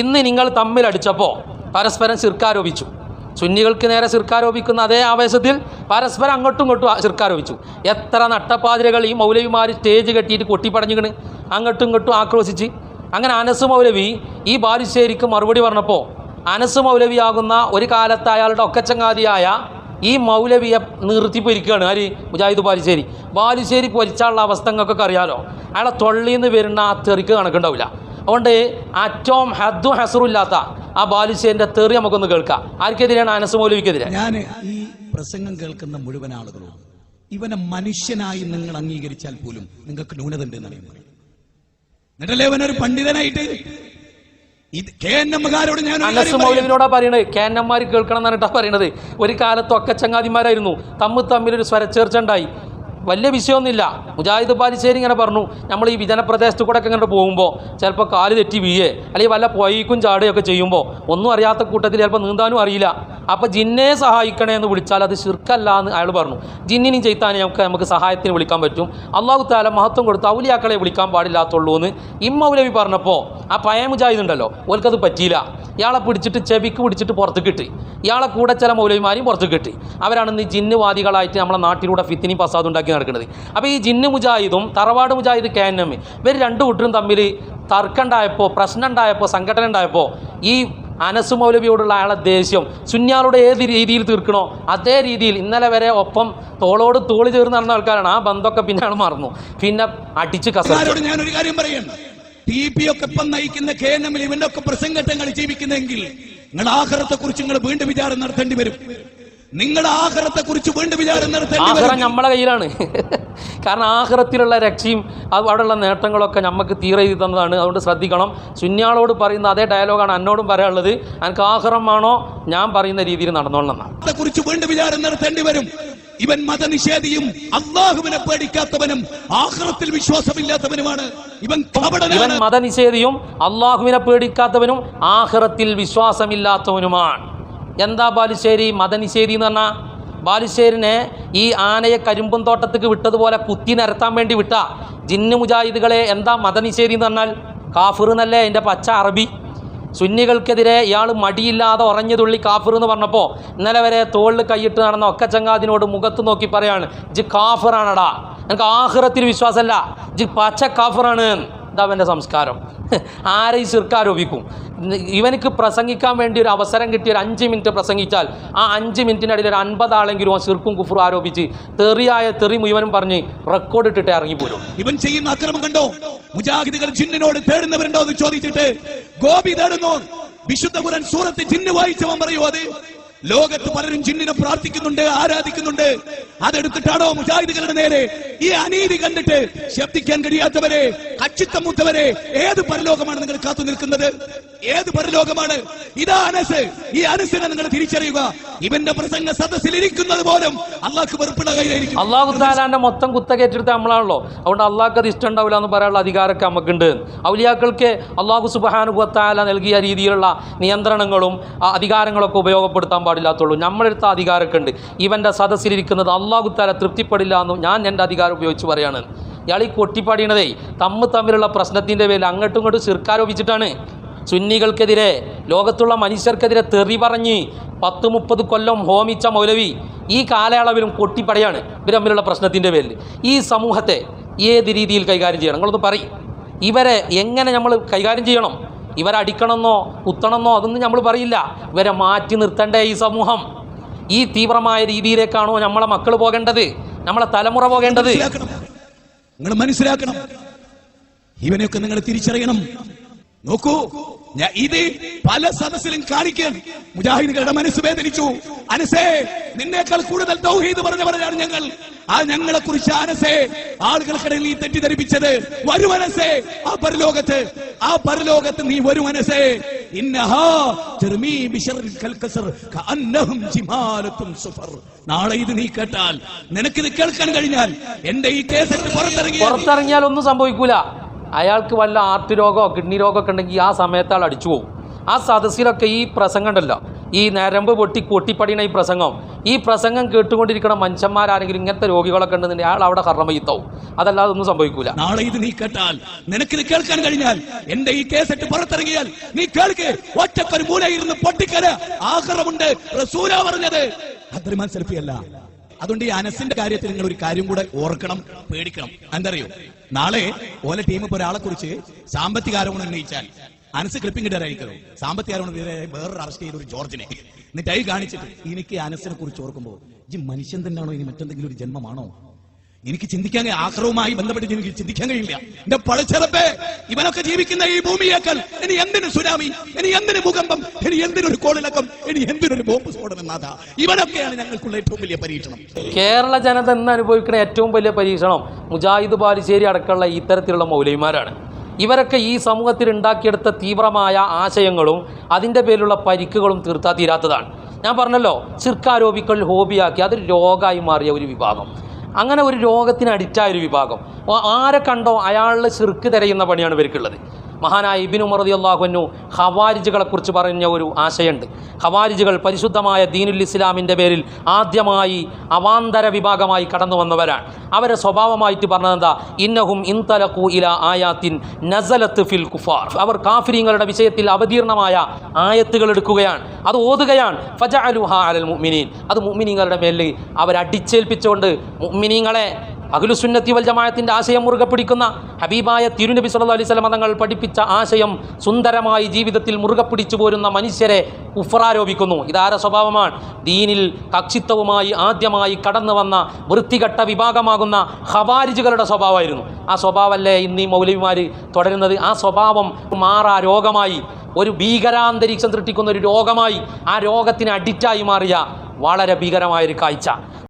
ഇന്ന് നിങ്ങൾ തമ്മിലടിച്ചപ്പോൾ പരസ്പരം ശിർക്കാരോപിച്ചു. സുന്നികൾക്ക് നേരെ ശിർക്കാരോപിക്കുന്ന അതേ ആവേശത്തിൽ പരസ്പരം അങ്ങോട്ടും ഇങ്ങോട്ടും ചിർക്കാരോപിച്ചു എത്ര നട്ടപ്പാതിരകൾ ഈ മൗലവിമാർ സ്റ്റേജ് കെട്ടിയിട്ട് കൊട്ടിപ്പടഞ്ഞിക്കണ്. അങ്ങോട്ടും ഇങ്ങോട്ടും ആക്രോശിച്ച്. അങ്ങനെ അനസ് മൗലവി ഈ ബാലുശ്ശേരിക്ക് മറുപടി പറഞ്ഞപ്പോൾ അനസ് മൗലവിയാകുന്ന ഒരു കാലത്ത് അയാളുടെ ഒക്കച്ചങ്ങാതിയായ ഈ മൗലവിയെ നിർത്തിപ്പൊരിക്കുകയാണ് ആര്? മുജാഹിദ് ബാലുശ്ശേരി. ബാലുശ്ശേരി പൊരിച്ചാലുള്ള അവസ്ഥ നിങ്ങൾക്കൊക്കെ അറിയാലോ. അയാളെ തൊള്ളിയിൽ നിന്ന് വരുന്ന ആ തെറിക്ക് കണക്കുണ്ടാവില്ല. അതുകൊണ്ട് ഹദ്ദു ഹസറും ഇല്ലാത്ത ആ ബാലുശേന്റെ തെറി നമുക്കൊന്ന് കേൾക്കാം. ആർക്കെതിരെയാണ് അനസ് മൗലവിക്കെതിരെ? ഞാൻ ഈ പ്രസംഗം കേൾക്കുന്ന മുഴുവൻ ആളുകളോട് ഇവനെ മനുഷ്യനായി നിങ്ങൾ അംഗീകരിച്ചാൽ പോലും നിങ്ങൾക്ക് ന്യൂനത ഉണ്ടെന്ന് ഞാൻ പറയുന്നത്. എന്നിട്ടല്ലേ ഇവനൊരു പണ്ഡിതനായിട്ട്. മൗലവിനോടാ പറയണത്. കേന്നന്മാർ കേൾക്കണം എന്നാണ് പറയണത്. ഒരു കാലത്ത് ഒക്കെ ചങ്ങാതിമാരായിരുന്നു തമ്മിൽ ഒരു സ്വരച്ചേർച്ച ഉണ്ടായി. വലിയ വിഷയമൊന്നുമില്ല. മുജാഹിദ് പാലിശ്ശേരി ഇങ്ങനെ പറഞ്ഞു. നമ്മൾ ഈ വിജന പ്രദേശത്ത് കൂടെ ഒക്കെ ഇങ്ങനെ പോകുമ്പോൾ ചിലപ്പോൾ കാൽ തെറ്റി വീഴേ അല്ലെങ്കിൽ വല്ല പൊയ്ക്കും ചാടുകയൊക്കെ ചെയ്യുമ്പോൾ ഒന്നും അറിയാത്ത കൂട്ടത്തിൽ ചിലപ്പോൾ നീന്താനും അറിയില്ല. അപ്പോൾ ജിന്നെ സഹായിക്കണേ എന്ന് വിളിച്ചാൽ അത് ശിർക്കല്ല എന്ന് അയാൾ പറഞ്ഞു. ജിന്നിനും ചെയ്ത്താനും നമുക്ക് നമുക്ക് സഹായത്തിന് വിളിക്കാൻ പറ്റും. അള്ളാഹു താല മഹത്വം കൊടുത്ത് ഔലിയാക്കളെ വിളിക്കാൻ പാടില്ലാത്തുള്ളൂ എന്ന് ഇമ്മൗലവി പറഞ്ഞപ്പോൾ ആ പഴയ മുജാഹിദ് ഉണ്ടല്ലോ ഓൽക്കത് പറ്റിയില്ല. ഇയാളെ പിടിച്ചിട്ട് ചെവിക്ക് പിടിച്ചിട്ട് പുറത്ത് കിട്ടി ഇയാളെ കൂടെ ചില മൗലവിമാരെയും പുറത്ത് കിട്ടി അവരാണ് ഈ ജിന്നുവാദികളായിട്ട് നമ്മളെ നാട്ടിലൂടെ ഫിത്തിനി പസാദ് ഉണ്ടാക്കി നടക്കുന്നത്. അപ്പോൾ ഈ ജിന്ന് മുജാഹിദും തറവാട് മുജാഹിദ് കെ എൻ എം ഇവർ രണ്ടു കൂട്ടരും തമ്മിൽ തർക്കമുണ്ടായപ്പോൾ പ്രശ്നം ഉണ്ടായപ്പോൾ സംഘടന ഉണ്ടായപ്പോൾ ഈ അനസ് മൗലവിയോടുള്ള അയാളെ ദേഷ്യം സുന്യാളുടെ ഏത് രീതിയിൽ തീർക്കണോ അതേ രീതിയിൽ ഇന്നലെ വരെ ഒപ്പം തോളോട് തോളി ചേർന്ന് നടന്ന ആൾക്കാരാണ്. ആ ബന്ധമൊക്കെ പിന്നെ ആൾ മറന്നു. പിന്നെ അടിച്ച് കസ ഞാനൊരു കാര്യം പറയുന്നു ടി പി ഒക്കെ ഇപ്പം നയിക്കുന്ന കെ എൻ എമ്മിൽ ഇവന്റെ ഒക്കെ പ്രസംഗങ്ങൾ ജീവിക്കുന്നെങ്കിൽ നിങ്ങൾ ആഹാരത്തെ കുറിച്ച് നിങ്ങൾ വീണ്ടും വിചാരം നടത്തേണ്ടി വരും. നിങ്ങളുടെ ആഹാരത്തെ കുറിച്ച് വീണ്ടും വിചാരം വരും. നമ്മളെ കയ്യിലാണ്. കാരണം ആഹാരത്തിലുള്ള രക്ഷയും അത് അവിടെയുള്ള നേട്ടങ്ങളൊക്കെ നമുക്ക് തീരെ എഴുതി തന്നതാണ്. അതുകൊണ്ട് ശ്രദ്ധിക്കണം. സുന്യാളോട് പറയുന്ന അതേ ഡയലോഗാണ് എന്നോടും പറയാനുള്ളത്. എനിക്ക് ആഹാരമാണോ ഞാൻ പറയുന്ന രീതിയിൽ നടന്നോളണം കുറിച്ച് വീണ്ടും വിചാരം നടത്തേണ്ടി വരും. ഇവൻ മതനിഷേധിയും അള്ളാഹുവിനെ പേടിക്കാത്തവനും ആഹ്റത്തിൽ വിശ്വാസമില്ലാത്തവനുമാണ്. ഇവൻ ഇവൻ മതനിഷേധിയും അള്ളാഹുവിനെ പേടിക്കാത്തവനും ആഹ്റത്തിൽ വിശ്വാസമില്ലാത്തവനുമാണ്. എന്താ ബാലുശ്ശേരി? മദനിശ്ശേരി എന്ന് പറഞ്ഞാൽ ബാലുശ്ശേരിനെ ഈ ആനയെ കരിമ്പും തോട്ടത്തേക്ക് വിട്ടതുപോലെ കുത്തി നിരത്താൻ വേണ്ടി വിട്ട ജിന്ന് മുജാഹിദുകളെ എന്താ മദനിശ്ശേരി എന്ന് പറഞ്ഞാൽ? കാഫിർ എന്നല്ലേ എന്റെ പച്ച അറബി. സുന്നികൾക്കെതിരെ ഇയാൾ മടിയില്ലാതെ ഉറഞ്ഞു തുള്ളി കാഫിർ എന്ന് പറഞ്ഞപ്പോൾ ഇന്നലെ വരെ തോളിൽ കൈയിട്ട് നടന്ന ഒക്കെ ചങ്ങാതിനോട് മുഖത്ത് നോക്കി പറയാണ് ജി കാഫിറാണടാ. എനിക്ക് ആഹ്റത്തിൽ വിശ്വാസമല്ല ജി പച്ച കാഫിറാണ്. ഇതാ അവന്റെ സംസ്കാരം. ആരെ ഈ ശിർക്കാരോപിക്കും ഇവനക്ക് പ്രസംഗിക്കാൻ വേണ്ടി ഒരു അവസരം കിട്ടിയ ഒരു അഞ്ച് മിനിറ്റ് പ്രസംഗിച്ചാൽ ആ അഞ്ച് മിനിറ്റിനിടയിൽ ഒരു അൻപത് ആളെങ്കിലും ആ ചെറുക്കും കുഫറും ആരോപിച്ച് തെറിയായ തെറി മുഴുവനും പറഞ്ഞ് റെക്കോർഡ് ഇട്ടിട്ട് ഇറങ്ങിപ്പോരും. ഇവൻ ചെയ്യുന്ന അക്രമം കണ്ടോ? മുജാഹിദികൾ ജിന്നിനോട് തേടുന്നവരുണ്ടോ എന്ന് ചോദിച്ചിട്ട് ഗോപി തേടുന്നു. വിശുദ്ധ ഖുർആൻ സൂറത്ത് ജിന്ന് വായിച്ചവൻ പറയൂ അത്? ലോകത്ത് പലരും ജിന്നിനെ പ്രാർത്ഥിക്കുന്നുണ്ട് ആരാധിക്കുന്നുണ്ട്. അതെടുത്തിട്ടാണോ മുജാഹിദുകളുടെ നേരെ ഈ അനീതി കണ്ടിട്ട് ശബ്ദിക്കാൻ കഴിയാത്തവരെ കച്ചിത്തമൂത്തവരെ ഏത് പരലോകമാണ് നിങ്ങൾ കാത്തു നിൽക്കുന്നത്? ഏത് പരലോകമാണ്? ഇതാ അനസ്. ഈ അനസിനെ നിങ്ങൾ തിരിച്ചറിയുക. ഇവന്റെ പ്രസംഗ സദസ്സിൽ ഇരിക്കുന്നത് പോലും അള്ളാഹ് അള്ളാഹു താലാന്റെ മൊത്തം കുത്തകേറ്റെടുത്ത നമ്മളാണല്ലോ. അതുകൊണ്ട് അള്ളാഹ്ക്ക് അത് ഇഷ്ടം ഉണ്ടാവില്ല എന്ന് പറയാനുള്ള അധികാരമൊക്കെ നമുക്കുണ്ട്. ഔലിയാക്കൾക്ക് അള്ളാഹു സുബാനുഭത്താല നൽകിയ രീതിയിലുള്ള നിയന്ത്രണങ്ങളും അധികാരങ്ങളൊക്കെ ഉപയോഗപ്പെടുത്താൻ പാടില്ലാത്തുള്ളൂ. നമ്മളെടുത്ത അധികാരമൊക്കെ ഉണ്ട്. ഇവന്റെ സദസ്സിലിരിക്കുന്നത് അള്ളാഹു താല തൃപ്തിപ്പെടില്ല എന്നും ഞാൻ എന്റെ അധികാരം ഉപയോഗിച്ച് പറയാണ്. ഇയാൾ ഈ കൊട്ടിപ്പാടിയണതേ തമ്മിൽ തമ്മിലുള്ള പ്രശ്നത്തിന്റെ പേരിൽ അങ്ങോട്ടും ഇങ്ങോട്ടും ശിർക്കാരോപിച്ചിട്ടാണ്. സുന്നികൾക്കെതിരെ ലോകത്തുള്ള മനുഷ്യർക്കെതിരെ തെറി പറഞ്ഞ് പത്ത് മുപ്പത് കൊല്ലം ഹോമിച്ച മൗലവി ഈ കാലയളവിലും കൊട്ടിപ്പടയാണ് ഇവർ തമ്മിലുള്ള പ്രശ്നത്തിന്റെ പേരിൽ. ഈ സമൂഹത്തെ ഏത് രീതിയിൽ കൈകാര്യം ചെയ്യണം? നിങ്ങളൊന്ന് പറയും. ഇവരെ എങ്ങനെ നമ്മൾ കൈകാര്യം ചെയ്യണം? ഇവരെ അടിക്കണമെന്നോ കുത്തണമെന്നോ അതൊന്നും നമ്മൾ പറയില്ല. ഇവരെ മാറ്റി നിർത്തണ്ടേ ഈ സമൂഹം. ഈ തീവ്രമായ രീതിയിലേക്കാണോ നമ്മളെ മക്കൾ പോകേണ്ടത്? നമ്മളെ തലമുറ പോകേണ്ടത്? നിങ്ങൾ മനസ്സിലാക്കണം. ഇവനെയൊക്കെ നിങ്ങൾ തിരിച്ചറിയണം. നോക്കൂ ഞാൻ ഇത് പല സദസ്സിലും കാണിക്കാൻ മുജാഹിദുകളുടെ മനസ്സ് വേദനിച്ചു. അനസേ നിന്നേക്കാൾ കൂടുതൽ തൗഹീദ് പറഞ്ഞവരാണ് ഞങ്ങൾ. ആ ഞങ്ങളെ കുറിച്ച് അനസേ ആളുകൾക്കിടയിൽ നീ തെറ്റിദ്ധരിപ്പിച്ചത് വരും അനസേ ആ പരലോകത്ത് ആ പരലോകത്ത് നീ വരും അനസേ. നാളെ ഇത് നീ കേട്ടാൽ നിനക്കിത് കേൾക്കാൻ കഴിഞ്ഞാൽ എന്റെ ഈ കേസറ്റ് പുറത്തിറങ്ങി പുറത്തിറങ്ങിയാൽ ഒന്നും സംഭവിക്കൂല. അയാൾക്ക് വല്ല ആർട്ട് രോഗമോ കിഡ്നി രോഗമൊക്കെ ഉണ്ടെങ്കിൽ ആ സമയത്ത് ആൾ അടിച്ചു പോകും. ആ സദസ്സിലൊക്കെ ഈ പ്രസംഗം ഉണ്ടല്ലോ. ഈ നരമ്പ് പൊട്ടി പൊട്ടിപ്പടിയണ ഈ പ്രസംഗം. ഈ പ്രസംഗം കേട്ടുകൊണ്ടിരിക്കുന്ന മനുഷ്യന്മാരാരെങ്കിലും ഇങ്ങനത്തെ രോഗികളൊക്കെ ഉണ്ടെന്നുണ്ടെങ്കിൽ അയാൾ അവിടെ കർമ്മയിത്താവും അതല്ലാതെ ഒന്നും സംഭവിക്കൂല. നാളെ ഇത് നീ കേട്ടാൽ നിനക്ക് ഇത് കേൾക്കാൻ കഴിഞ്ഞാൽ എന്റെ ഈ കേസറ്റ് പുറത്തിറങ്ങിയാൽ നീ കേൾക്ക്. ഒറ്റക്കൊരു മൂലയിരുന്ന് പൊട്ടിക്കര ആഗ്രഹമുണ്ട്. റസൂല പറഞ്ഞത്. അല്ല അതുകൊണ്ട് ഈ അനസിന്റെ കാര്യത്തിൽ നിങ്ങൾ ഒരു കാര്യം കൂടെ ഓർക്കണം പേടിക്കണം. എന്തറിയോ? നാളെ ഓലെ ടീം ഇപ്പൊ ഒരാളെ കുറിച്ച് സാമ്പത്തിക ആരോപണം ഉന്നയിച്ചാൽ അനസ് ക്ലിപ്പിംഗ് ഇടാനായിരിക്കും സാമ്പത്തിക ആരോപണം വേറൊരു അറസ്റ്റ് ചെയ്ത ഒരു ജോർജിനെ. എന്നിട്ട് അത് കാണിച്ചിട്ട് എനിക്ക് അനസിനെ കുറിച്ച് ഓർക്കുമ്പോൾ ഈ മനുഷ്യൻ തന്നെയാണോ ഇനി മറ്റെന്തെങ്കിലും ഒരു ജന്മമാണോ? എനിക്ക് ചിന്തിക്കാൻ ആക്രവുമായി ബന്ധപ്പെട്ട് എനിക്ക് ചിന്തിക്കാൻ കഴിയില്ല. എന്റെ പഴച്ചെറുപ്പേ ഇവനൊക്കെ ജീവിക്കുന്ന ഈ ഭൂമിയേക്കാൾ ഇനി എന്തിനു സുനാമി? ഇനി എന്തിനു ഭൂകമ്പം? ഇനി എന്തിനൊരു കോളിളക്കം? ഇനി എന്തിനൊരു ബോംബ് സ്ഫോടനം നാഥ ഇവനൊക്കെയാണ് ഞങ്ങൾക്കുള്ള ഏറ്റവും വലിയ പരീക്ഷണം. കേരള ജനത ഇന്ന് അനുഭവിക്കുന്ന ഏറ്റവും വലിയ പരീക്ഷണം മുജാഹിദ് ബാലുശ്ശേരി അടക്കമുള്ള ഇത്തരത്തിലുള്ള മൗലവിമാരാണ്. ഇവരൊക്കെ ഈ സമൂഹത്തിൽ ഉണ്ടാക്കിയെടുത്ത തീവ്രമായ ആശയങ്ങളും അതിന്റെ പേരിലുള്ള പരിക്കുകളും തീർത്താ തീരാത്തതാണ്. ഞാൻ പറഞ്ഞല്ലോ ചിർക്കാരോപികൾ ഹോബിയാക്കി അതൊരു രോഗമായി മാറിയ ഒരു വിഭാഗം. അങ്ങനെ ഒരു രോഗത്തിന് അഡിക്റ്റായ ഒരു വിഭാഗം. ആരെ കണ്ടോ? അയാളിൽ ചെറുക്ക് തിരയുന്ന പണിയാണ് ഇവർക്കുള്ളത്. മഹാനായ ഇബിൻ ഉമർ റതി അള്ളാഹുനു ഹവാരിജുകളെക്കുറിച്ച് പറഞ്ഞ ഒരു ആശയമുണ്ട്. ഹവാരിജുകൾ പരിശുദ്ധമായ ദീനുൽ ഇസ്ലാമിന്റെ പേരിൽ ആദ്യമായി അവാന്തര വിഭാഗമായി കടന്നു വന്നവരാണ്. അവരെ സ്വഭാവമായിട്ട് പറഞ്ഞതെന്താ ഇന്നഹും ഇൻതലഖു ഇല ആയാത്തിൻ നസലത്ത് ഫിൽ കുഫാർ. അവർ കാഫിരിങ്ങളുടെ വിഷയത്തിൽ അവതീർണമായ ആയത്തുകൾ എടുക്കുകയാണ്. അത് ഓതുകയാണ്. ഫജഅലുഹ അലൽ മുഅ്മിനീൻ. അത് മുഅ്മിനീങ്ങളുടെ മേലിൽ അവരടിച്ചേൽപ്പിച്ചുകൊണ്ട് മുഅ്മിനീങ്ങളെ അഖിലുസുന്നത്തി വൽ ജമാഅത്തിന്റെ ആശയം മുറുകെ പിടിക്കുന്ന ഹബീബായ തിരുനബി സല്ലല്ലാഹു അലൈഹി വസല്ലം തങ്ങൾ പഠിപ്പിച്ച ആശയം സുന്ദരമായി ജീവിതത്തിൽ മുറുകെ പിടിച്ചു പോരുന്ന മനുഷ്യരെ ഉഫറാരോപിക്കുന്നു ഇതാര സ്വഭാവമാണ്? ദീനിൽ കക്ഷിത്വവുമായി ആദ്യമായി കടന്നു വന്ന വൃത്തികെട്ട വിഭാഗമാകുന്ന ഹവാരിജുകളുടെ സ്വഭാവമായിരുന്നു. ആ സ്വഭാവമല്ലേ ഇന്ന് ഈ മൗലവിമാർ തുടരുന്നത്? ആ സ്വഭാവം മാറാ രോഗമായി ഒരു ഭീകരാന്തരീക്ഷം സൃഷ്ടിക്കുന്ന ഒരു രോഗമായി ആ രോഗത്തിന് അഡിക്റ്റായി മാറിയ വളരെ ഭീകരമായൊരു കാഴ്ച.